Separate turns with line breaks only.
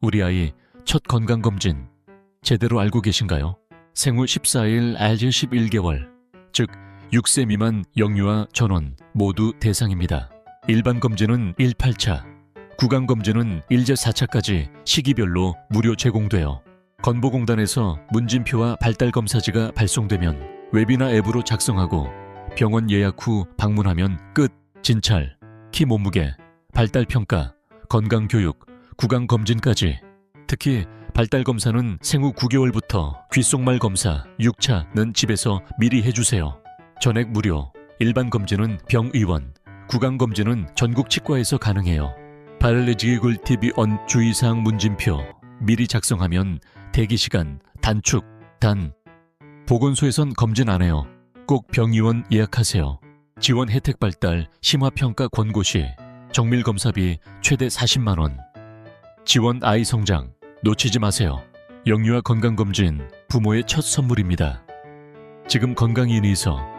우리 아이 첫 건강검진 제대로 알고 계신가요? 생후 14일 알즈 11개월, 즉 6세 미만 영유아 전원 모두 대상입니다. 일반 검진은 1, 8차, 구강 검진은 1제 4차까지 시기별로 무료 제공되어 건보공단에서 문진표와 발달 검사지가 발송되면 웹이나 앱으로 작성하고 병원 예약 후 방문하면 끝. 진찰, 키 몸무게, 발달 평가, 건강 교육, 구강 검진까지. 특히 발달 검사는 생후 9개월부터 귓속말 검사 6차는 집에서 미리 해주세요. 전액 무료, 일반 검진은 병의원, 구강 검진은 전국 치과에서 가능해요. 발레지기굴 TV 언 주의사항 문진표 미리 작성하면 대기 시간 단축, 단. 보건소에선 검진 안 해요. 꼭 병의원 예약하세요. 지원 혜택 발달 심화 평가 권고 시 정밀 검사비 최대 40만 원. 지원 아이 성장 놓치지 마세요. 영유아 건강검진 부모의 첫 선물입니다. 지금 건강인에서